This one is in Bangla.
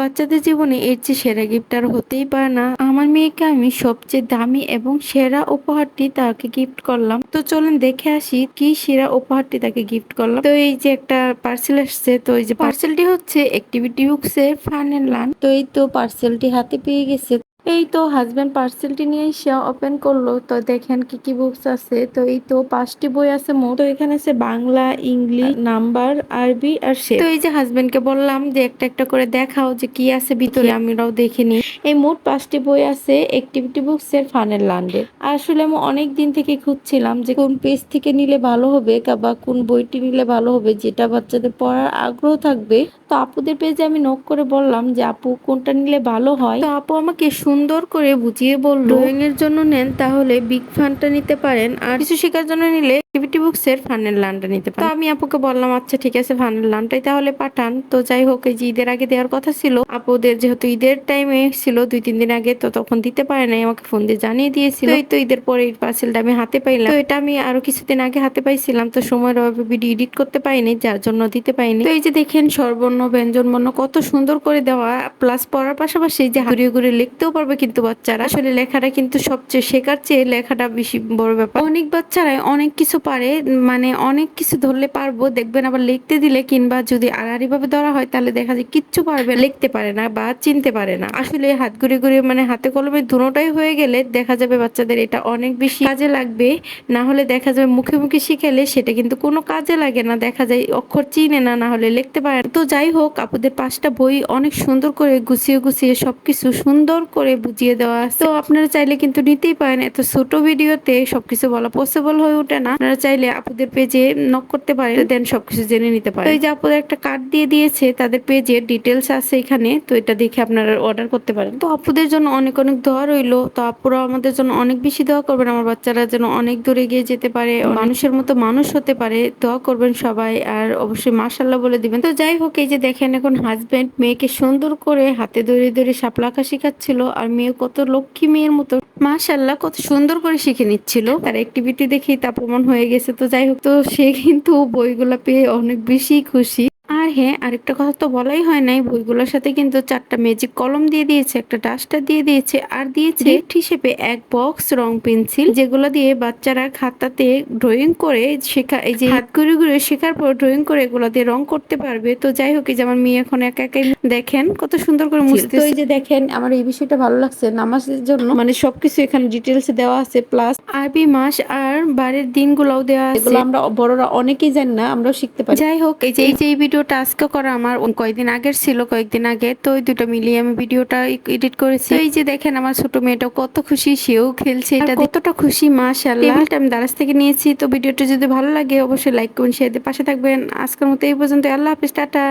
বাচ্চাদের জীবনে এর চেয়ে সেরা গিফট আর হতেই পারে না। আমার মেয়েকে আমি সবচেয়ে দামি এবং সেরা উপহারটি তাকে গিফট করলাম। তো চলেন দেখে আসি কি সেরা উপহারটি তাকে গিফট করলাম। তো এই যে একটা পার্সেল আসছে, তো এই যে পার্সেলটি হচ্ছে অ্যাক্টিভিটি বুকসের ফান এন্ড লান তো এই তো পার্সেলটি হাতে পেয়ে গেছে। এই তো হাজবেন্ড পার্সেলটি নিয়ে এসে ওপেন করল। তো দেখেন কি কি বুকস আছে। তো এই তো পাঁচটি বই আছে মোট। তো এখানে আছে বাংলা, ইংলিশ, নাম্বার, আরবি আর সে তো এই যে হাজবেন্ড কে বললাম যে একটা একটা করে দেখাও যে কি আছে ভিতরে, আমরাও দেখিনি এই মোট পাঁচটি বই আছে অ্যাক্টিভিটি বুকস এর ফানের লান্ডের আসলে আমি অনেক দিন থেকে খুঁজছিলাম যে কোন পেজ থেকে নিলে ভালো হবে বা কোন বইটি নিলে ভালো হবে, যেটা বাচ্চাদের পড়ার আগ্রহ থাকবে। তো আপুদের পেজে আমি নক করে বললাম যে আপু কোনটা নিলে ভালো হয়? তো আপু আমাকে সুন্দর করে বুঝিয়ে বলল ড্রয়িং এর জন্য নেন তাহলে বিগ ফানটা নিতে পারেন। আর কিছু শেখার জন্য নিলে অ্যাক্টিভিটি বুকস এর ফানের লানটা নিতে পারেন। তো আমি আপুকে বললাম আচ্ছা ঠিক আছে ফানের লানটাই তাহলে পাঠান। তো যাই হোক এই যে ঈদের আগে দেওয়ার কথা ছিল আপুদের যেহেতু ঈদের টাইমে ছিল দুই তিন দিন আগে তো তখন দিতে পারে নাই আমাকে ফোন দিয়ে জানিয়ে দিয়েছিল। এই তো ঈদের পরে এই পার্সেলটা আমি হাতে পাইলাম। তো এটা আমি আরও কিছুদিন আগে হাতে পাইছিলাম তো সময়ের অভাবে ভিডিও এডিট করতে পাইনি যার জন্য দিতে পাইনি তো এই যে দেখেন সর্বর্ণ ব্যঞ্জন বর্ণ কত সুন্দর করে দেওয়া প্লাস পড়ার পাশাপাশি যে ঘুরিয়ে ঘুরিয়ে লিখতেও পারবে কিন্তু বাচ্চারা। আসলে লেখাটা কিন্তু সবচেয়ে শেখার চেয়ে লেখাটা বেশি বড় ব্যাপার। অনেক বাচ্চারাই অনেক কিছু পারে মানে অনেক কিছু ধরলে পারব। দেখবেন আবার লিখতে দিলে কিংবা যদি আড়াআড়ি ভাবে ধরা হয়, তাহলে দেখা যায় কিচ্ছু পারবে লিখতে পারে না বা চিনতে পারে না। আসলে হাত ঘুরে ঘুরে মানে হাতে কলমে দুটোটাই হয়ে গেলে দেখা যাবে বাচ্চাদের এটা অনেক বেশি কাজে লাগবে। না হলে দেখা যাবে মুখে মুখে শিখেলে সেটা কিন্তু কোনো কাজে লাগে না। দেখা যায় অক্ষর চিনে না না হলে লিখতে পারে। তো যাই হোক, আপুদের পাঁচটা বই অনেক সুন্দর করে গুছিয়ে গুছিয়ে সবকিছু সুন্দর করে বুঝিয়ে দেওয়া তো আপনারা চাইলে কিন্তু নিতেই পারেন। এত ছোট ভিডিওতে সবকিছু বলা পসিবল হয়ে ওঠে না। আপনারা চাইলে আপুদের পেজে নক করতে পারেন, দেন সবকিছু জেনে নিতে পারেন। এই যে আপুদের একটা কার্ড দিয়ে দিয়েছে, তাদের পেজে ডিটেলস আছে এখানে, তো এটা দেখে আপনারা অর্ডার করতে পারেন। তো আপুদের জন্য অনেক অনেক দোয়া রইল, তো আপুরা আমাদের জন্য অনেক বেশি দোয়া করবেন, আমার বাচ্চারা যেন অনেক দূরে গিয়ে যেতে পারে, মানুষের মতো মানুষ হতে পারে, দোয়া করবেন সবাই, আর অবশ্যই মার্শাল্লাহ বলে দিবেন। তো যাই হোক, এই যে দেখেন এখন হাজবেন্ড মেয়েকে সুন্দর করে হাতে ধরে ধরে সাপলা আঁকা শেখাচ্ছিল, আর মেয়ে কত লক্ষ্মী মেয়ের মতো। মাশাল্লাহ কত সুন্দর করে শিখে নিচ্ছিল। তার অ্যাক্টিভিটি দেখেই তা প্রমাণ হয়ে গেছে। তো যাই হোক, তো সে কিন্তু বইগুলো পেয়ে অনেক বেশি খুশি। আর হ্যাঁ আরেকটা কথা তো বলাই হয় নাই বইগুলোর সাথে কিন্তু চারটা ম্যাজিক কলম দিয়ে দিয়েছে একটা ডাস্টার দিয়ে দিয়েছে আর দিয়েছে গিফট হিসেবে এক বক্স রং পেন্সিল যেগুলো দিয়ে বাচ্চারা খাতাতে ড্রয়িং করে শেখা এই যে হাত ঘুরে ঘুরে শেখার পর ড্রয়িং করে এগুলো দিয়ে রং করতে পারবে। তো যাই হোক এই যে আমার মেয়ে এখন একা একাই দেখেন কত সুন্দর করে মুছতে তো এই যে দেখেন আমার এই বিষয়টা ভালো লাগছে নামাজের জন্য। মানে সবকিছু এখানে ডিটেলস দেওয়া আছে প্লাস আরবি মাস আর বারের দিনগুলোও দেওয়া আছে। আমরা বড়রা অনেকেই জানি না আমরাও শিখতে পারি। যাই হোক এই যে এই যে এই ভিডিওটা আজকে করা আমার কয়েকদিন আগের ছিল কয়েকদিন আগে তো ওই দুটো মিলিয়ে আমি ভিডিওটা এডিট করেছি। এই যে দেখেন আমার ছোট মেয়েটা কত খুশি সেও খেলছে এটা কতটা খুশি মাশাআল্লাহ। টেবিলটা আমি দারাজ থেকে নিয়েছি তো ভিডিওটা যদি ভালো লাগে অবশ্যই লাইক করুন শেয়ার দিয়ে পাশে থাকবেন। আজকের মতো এই পর্যন্ত আল্লাহ হাফিজ টাটা।